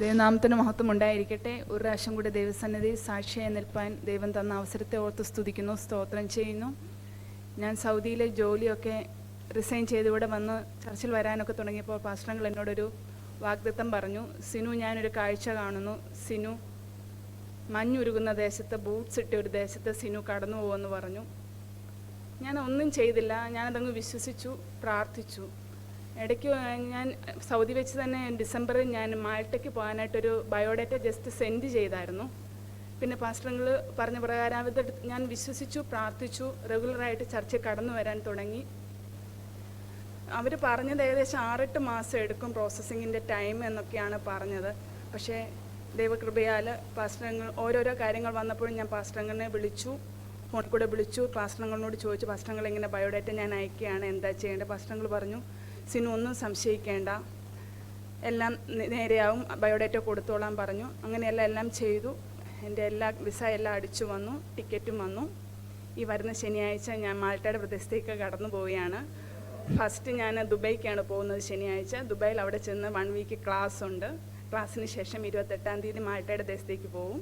ദൈവനാമത്തിന് മഹത്വം ഉണ്ടായിരിക്കട്ടെ ഒരു പ്രാവശ്യം കൂടി ദൈവസന്നിധി സാക്ഷിയായി നിൽപ്പാൻ ദൈവം തന്ന അവസരത്തെ ഓർത്ത് സ്തുതിക്കുന്നു സ്തോത്രം ചെയ്യുന്നു. ഞാൻ സൗദിയിലെ ജോലിയൊക്കെ റിസൈൻ ചെയ്ത് വന്ന് ചർച്ചിൽ വരാനൊക്കെ തുടങ്ങിയപ്പോൾ പാസ്റ്ററങ്ങൾ എന്നോടൊരു വാഗ്ദത്തം പറഞ്ഞു. സിനു ഞാനൊരു കാഴ്ച കാണുന്നു. സിനു മഞ്ഞുരുകുന്ന ദേശത്ത് ബൂട്ട്സ് ഇട്ട ഒരു ദേശത്ത് സിനു കടന്നു പോകുമെന്ന് പറഞ്ഞു. ഞാൻ ഒന്നും ചെയ്തില്ല. ഞാനതങ്ങ് വിശ്വസിച്ചു പ്രാർത്ഥിച്ചു. ഇടയ്ക്ക് ഞാൻ സൗദി വെച്ച് തന്നെ ഡിസംബറിൽ ഞാൻ മാൾട്ടയ്ക്ക് പോകാനായിട്ടൊരു ബയോഡേറ്റ ജസ്റ്റ് സെൻഡ് ചെയ്തായിരുന്നു. പിന്നെ പാസ്റ്ററുകൾ പറഞ്ഞ പ്രകാരം ഞാൻ വിശ്വസിച്ചു പ്രാർത്ഥിച്ചു റെഗുലറായിട്ട് ചർച്ച കടന്നു വരാൻ തുടങ്ങി. അവർ പറഞ്ഞത് ഏകദേശം ആറെട്ട് മാസം എടുക്കും പ്രോസസ്സിങ്ങിന്റെ ടൈം എന്നൊക്കെയാണ് പറഞ്ഞത്. പക്ഷേ ദൈവകൃപയാൽ പാസ്റ്ററങ്ങൾ ഓരോരോ കാര്യങ്ങൾ വന്നപ്പോഴും ഞാൻ പാസ്റ്ററങ്ങളെ വിളിച്ചു ഫോണിൽ കൂടെ വിളിച്ചു പാസ്റ്ററങ്ങളോട് ചോദിച്ചു പാസ്റ്ററങ്ങൾ ഇങ്ങനെ ബയോഡേറ്റ ഞാൻ അയക്കുകയാണ്? എന്താ ചെയ്യേണ്ടത്? പാസ്റ്ററങ്ങൾ പറഞ്ഞു സിനു ഒന്നും സംശയിക്കേണ്ട. എല്ലാം നേരെയാവും. ബയോഡേറ്റ കൊടുത്തോളാൻ പറഞ്ഞു. അങ്ങനെയെല്ലാം എല്ലാം ചെയ്തു. എന്റെ എല്ലാ വിസ എല്ലാം അടിച്ചു വന്നു. ടിക്കറ്റും വന്നു. ഈ വരുന്ന ശനിയാഴ്ച ഞാൻ മാൾട്ടയുടെ പ്രദേശത്തേക്ക് കടന്നു പോവുകയാണ്. ഫസ്റ്റ് ഞാൻ ദുബൈക്കാണ് പോകുന്നത് ശനിയാഴ്ച. ദുബൈയിൽ അവിടെ ചെന്ന് വൺ വീക്ക് ക്ലാസ് ഉണ്ട് ക്ലാസ്സിന് ശേഷം ഇരുപത്തെട്ടാം തീയതി മാൾട്ടയുടെ ദേശത്തേക്ക് പോവും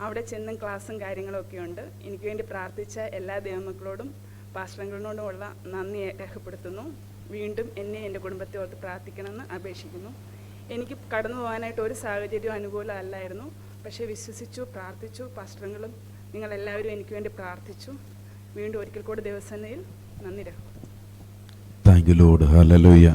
അവിടെ ചെന്നും ക്ലാസ്സും കാര്യങ്ങളൊക്കെ ഉണ്ട്. എനിക്ക് വേണ്ടി പ്രാർത്ഥിച്ച എല്ലാ ദൈവമക്കളോടും പാസ്റ്ററങ്ങളോടുമുള്ള നന്ദി രേഖപ്പെടുത്തുന്നു. വീണ്ടും എന്നെ എന്റെ കുടുംബത്തെ ഓർത്ത് പ്രാർത്ഥിക്കണമെന്ന് അപേക്ഷിക്കുന്നു. എനിക്ക് കടന്നു പോകാനായിട്ട് ഒരു സാഹചര്യവും അനുകൂലമല്ലായിരുന്നു. പക്ഷേ വിശ്വസിച്ചു പ്രാർത്ഥിച്ചു പാസ്റ്ററുകളും നിങ്ങളെല്ലാവരും എനിക്ക് വേണ്ടി പ്രാർത്ഥിച്ചു. വീണ്ടും ഒരിക്കൽ കൂടി ദിവസനയിൽ നന്ദി താങ്ക് യു ലോഡ് ഹലലുയ്യ